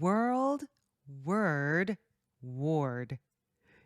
world, word, ward.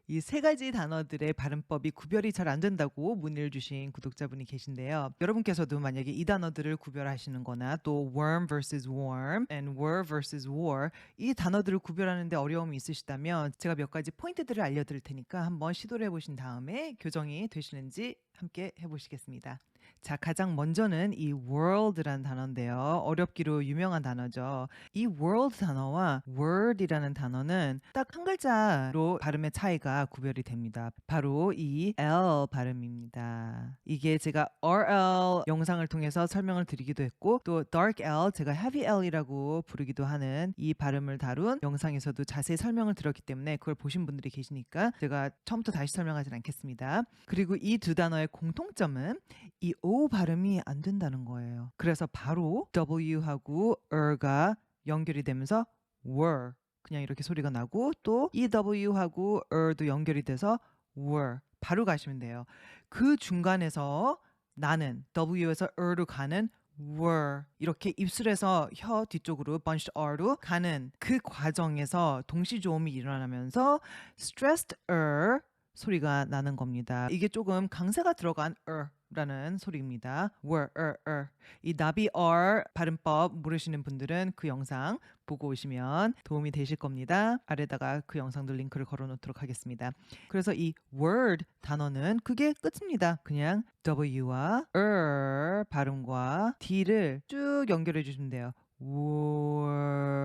이 세 가지 단어들의 발음법이 구별이 잘 안 된다고 문의를 주신 구독자분이 계신데요. 여러분께서도 만약에 이 단어들을 구별하시는 거나 또 worm versus worm and war versus war 이 단어들을 구별하는데 어려움이 있으시다면 제가 몇 가지 포인트들을 알려드릴 테니까 한번 시도를 해보신 다음에 교정이 되시는지 함께 해보시겠습니다. 자, 가장 먼저는 이 world라는 단어인데요. 어렵기로 유명한 단어죠. 이 world 단어와 word이라는 단어는 딱 한 글자로 발음의 차이가 구별이 됩니다. 바로 이 L 발음입니다. 이게 제가 RL 영상을 통해서 설명을 드리기도 했고 또 dark L 제가 heavy L이라고 부르기도 하는 이 발음을 다룬 영상에서도 자세히 설명을 드렸기 때문에 그걸 보신 분들이 계시니까 제가 처음부터 다시 설명하진 않겠습니다. 그리고 이 두 단어의 공통점은 이 O 발음이 안 된다는 거예요. 그래서 바로 W하고 R가 연결이 되면서 were 그냥 이렇게 소리가 나고 또 EW하고 R도 연결이 돼서 were 바로 가시면 돼요. 그 중간에서 나는 W에서 R로 가는 were 이렇게 입술에서 혀 뒤쪽으로 bunched R로 가는 그 과정에서 동시 조음이 일어나면서 stressed er 소리가 나는 겁니다. 이게 조금 강세가 들어간 er 라는 소리입니다. were, er, er. 이 나비 r 발음법 모르시는 분들은 그 영상 보고 오시면 도움이 되실 겁니다. 아래다가 그 영상들 링크를 걸어 놓도록 하겠습니다. 그래서 이 word 단어는 그게 끝입니다. 그냥 w와 er 발음과 d를 쭉 연결해 주시면 돼요. word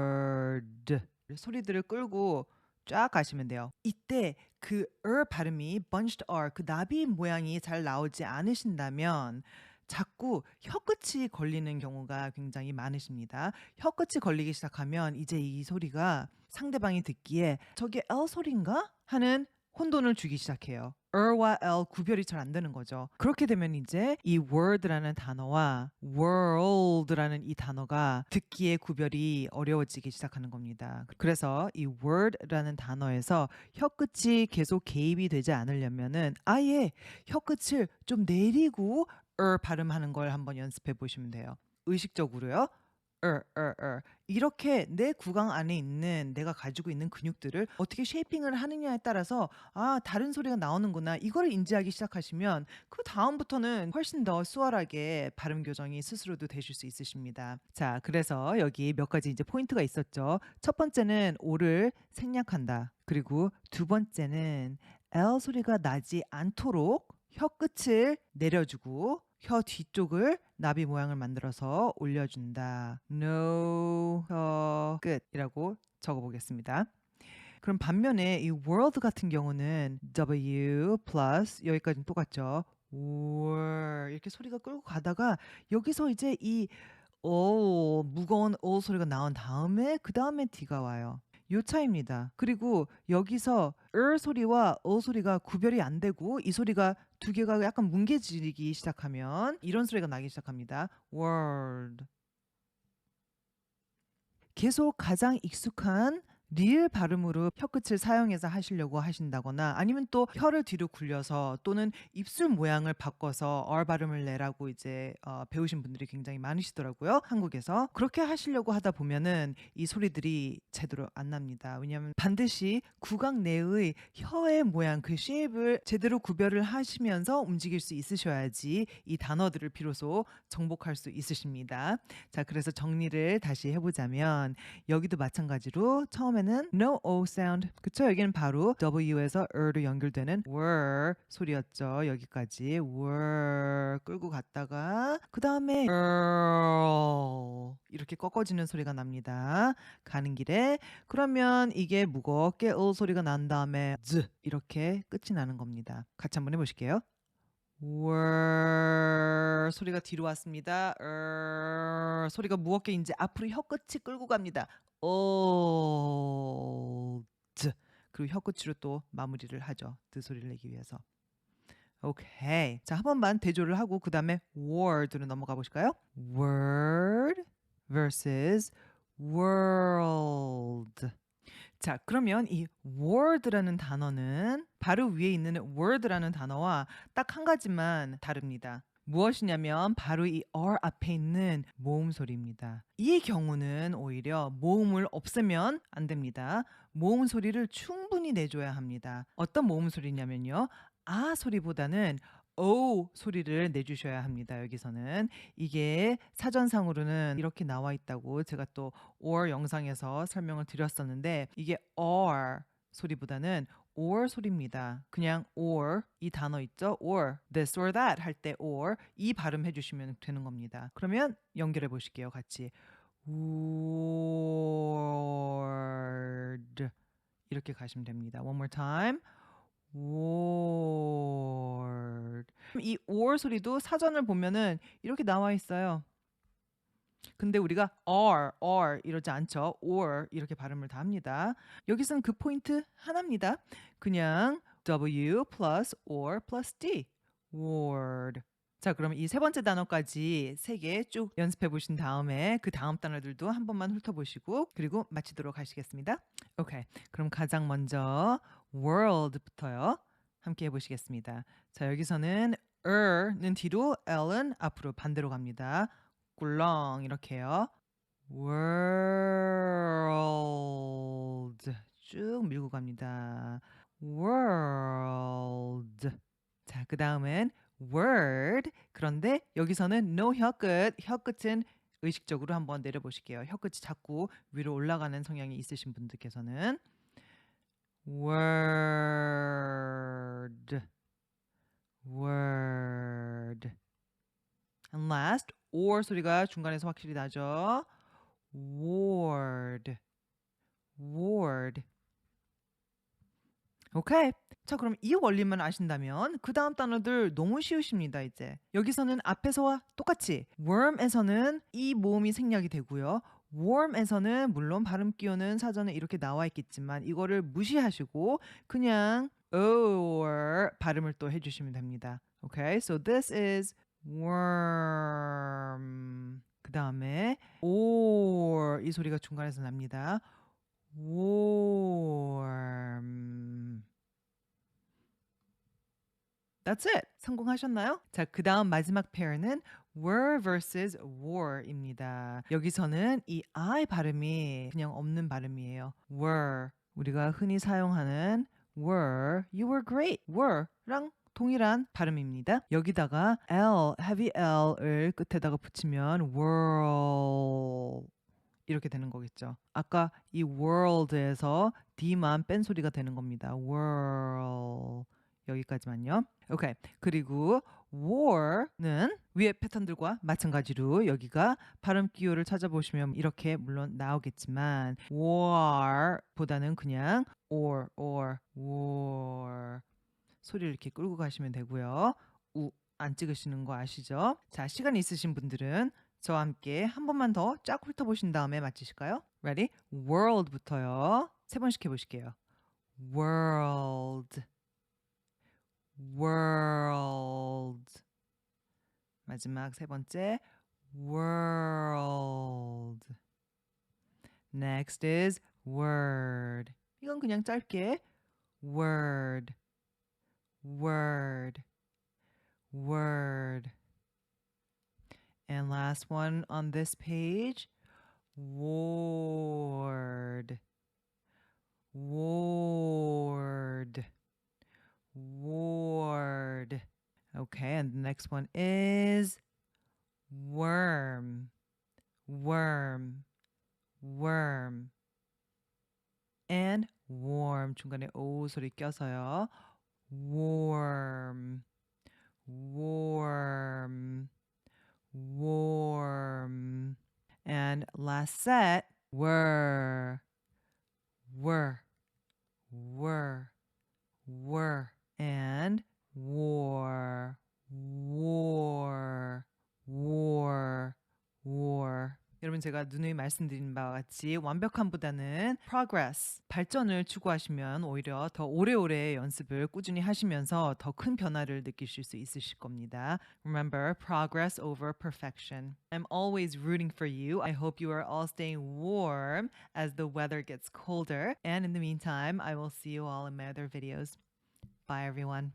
소리들을 끌고 쫙 가시면 돼요. 이때 그 er 발음이 bunched r 그 나비 모양이 잘 나오지 않으신다면 자꾸 혀끝이 걸리는 경우가 굉장히 많으십니다. 혀끝이 걸리기 시작하면 이제 이 소리가 상대방이 듣기에 저게 L 소리인가 하는 혼돈을 주기 시작해요. er와 l 구별이 잘 안 되는 거죠. 그렇게 되면 이제 이 word라는 단어와 world라는 이 단어가 듣기에 구별이 어려워지기 시작하는 겁니다. 그래서 이 word라는 단어에서 혀끝이 계속 개입이 되지 않으려면은 아예 혀끝을 좀 내리고 er 발음하는 걸 한번 연습해 보시면 돼요. 의식적으로요. Er, er, er. 이렇게 내 구강 안에 있는 내가 가지고 있는 근육들을 어떻게 쉐이핑을 하느냐에 따라서 아 다른 소리가 나오는구나 이거를 인지하기 시작하시면 그 다음부터는 훨씬 더 수월하게 발음 교정이 스스로도 되실 수 있으십니다. 자 그래서 여기 몇 가지 이제 포인트가 있었죠. 첫 번째는 오를 생략한다. 그리고 두 번째는 L 소리가 나지 않도록 혀 끝을 내려주고 혀 뒤쪽을 나비 모양을 만들어서 올려준다. No 혀 끝이라고 적어보겠습니다. 그럼 반면에 이 world 같은 경우는 W 플러스 여기까지는 똑같죠. were 이렇게 소리가 끌고 가다가 여기서 이제 이 오, 무거운 오 소리가 나온 다음에 그 다음에 D가 와요. 요 차이입니다. 그리고 여기서 er 소리와 어 소리가 구별이 안 되고 이 소리가 두 개가 약간 뭉개지기 시작하면 이런 소리가 나기 시작합니다. world. 계속 가장 익숙한 리을 발음으로 혀끝을 사용해서 하시려고 하신다거나 아니면 또 혀를 뒤로 굴려서 또는 입술 모양을 바꿔서 R 발음을 내라고 이제 어, 배우신 분들이 굉장히 많으시더라고요. 한국에서. 그렇게 하시려고 하다 보면은 이 소리들이 제대로 안 납니다. 왜냐하면 반드시 구강 내의 혀의 모양 그 쉐입을 제대로 구별을 하시면서 움직일 수 있으셔야지 이 단어들을 비로소 정복할 수 있으십니다. 자, 그래서 정리를 다시 해보자면 여기도 마찬가지로 처음에 는 no o sound. 그쵸? 여기는 바로 w에서 er로 연결되는 were 소리였죠. 여기까지 were 끌고 갔다가 그 다음에 earl 이렇게 꺾어지는 소리가 납니다. 가는 길에. 그러면 이게 무겁게 을 소리가 난 다음에 z 이렇게 끝이 나는 겁니다. 같이 한번 해보실게요. were 소리가 뒤로 왔습니다. er, 소리가 무겁게 이제 앞으로 혀끝이 끌고 갑니다. Old 그리고 혀끝으로 또 마무리를 하죠. 그 소리를 내기 위해서. 오케이. 자, 한 번만 대조를 하고 그 다음에 word로 넘어가 보실까요? word versus world. 자, 그러면 이 word라는 단어는 바로 위에 있는 word라는 단어와 딱 한 가지만 다릅니다. 무엇이냐면 바로 이 r 앞에 있는 모음 소리입니다. 이 경우는 오히려 모음을 없애면 안 됩니다. 모음 소리를 충분히 내줘야 합니다. 어떤 모음 소리냐면요. 아 소리보다는 오 소리를 내주셔야 합니다. 여기서는 이게 사전상으로는 이렇게 나와 있다고 제가 또 or 영상에서 설명을 드렸었는데 이게 or 소리보다는 or 소리입니다. 그냥 or 이 단어 있죠? or this or that 할 때 or 이 발음 해주시면 되는 겁니다. 그러면 연결해 보실게요. 같이 word 이렇게 가시면 됩니다. One more time. word 이 or 소리도 사전을 보면은 이렇게 나와 있어요. 근데 우리가 r, r 이러지 않죠. or 이렇게 발음을 다 합니다. 여기서는 그 포인트 하나입니다. 그냥 w plus or plus d. word. 자, 그럼 이 세 번째 단어까지 세 개 쭉 연습해 보신 다음에 그 다음 단어들도 한 번만 훑어보시고 그리고 마치도록 하시겠습니다. 오케이. 그럼 가장 먼저 world부터요. 함께 해보시겠습니다. 자, 여기서는 er는 뒤로 l은 앞으로 반대로 갑니다. 꿀렁 이렇게요. world 쭉 밀고 갑니다. world 자, 그 다음은 word 그런데 여기서는 no 혀끝 혀끝은 의식적으로 한번 내려보실게요. 혀끝이 자꾸 위로 올라가는 성향이 있으신 분들께서는 word word and last or 소리가 중간에서 확실히 나죠. ward ward 오케이. 자, 그럼 이 원리만 아신다면 그 다음 단어들 너무 쉬우십니다, 이제. 여기서는 앞에서와 똑같이 worm에서는 이 모음이 생략이 되고요. warm에서는 물론 발음 기호는 사전에 이렇게 나와 있겠지만 이거를 무시하시고 그냥 or 발음을 또 해주시면 됩니다. Okay, so this is worm. 그 다음에 or 이 소리가 중간에서 납니다. warm. That's it. 성공하셨나요? 자, 그 다음 마지막 페어는 were versus ware입니다. 여기서는 이 I 발음이 그냥 없는 발음이에요. were. 우리가 흔히 사용하는 were, you were great, were랑 동일한 발음입니다. 여기다가 L, heavy L을 끝에다가 붙이면 world 이렇게 되는 거겠죠. 아까 이 world에서 D만 뺀 소리가 되는 겁니다. world 여기까지만요. 오케이. 그리고 war는 위의 패턴들과 마찬가지로 여기가 발음 기호를 찾아보시면 이렇게 물론 나오겠지만 war보다는 그냥 or or war 소리를 이렇게 끌고 가시면 되고요. 우 안 찍으시는 거 아시죠? 자, 시간 있으신 분들은 저와 함께 한 번만 더 쫙 훑어보신 다음에 마치실까요? Ready? world부터요. 세 번씩 해보실게요. world world 마지막 세 번째 world next is word 이건 그냥 짧게 word word word and last one on this page ward ward ward. Okay, and the next one is worm, worm, worm. And warm. 중간에 오 소리 껴서요. warm, warm, warm. And last set, were, were, were, were. and war, war, war, war. 여러분 제가 누누이 말씀드린 바와 같이 완벽함보다는 progress, 발전을 추구하시면 오히려 더 오래오래 연습을 꾸준히 하시면서 더 큰 변화를 느끼실 수 있으실 겁니다. Remember, progress over perfection. I'm always rooting for you. I hope you are all staying warm as the weather gets colder. And in the meantime, I will see you all in my other videos. Bye, everyone.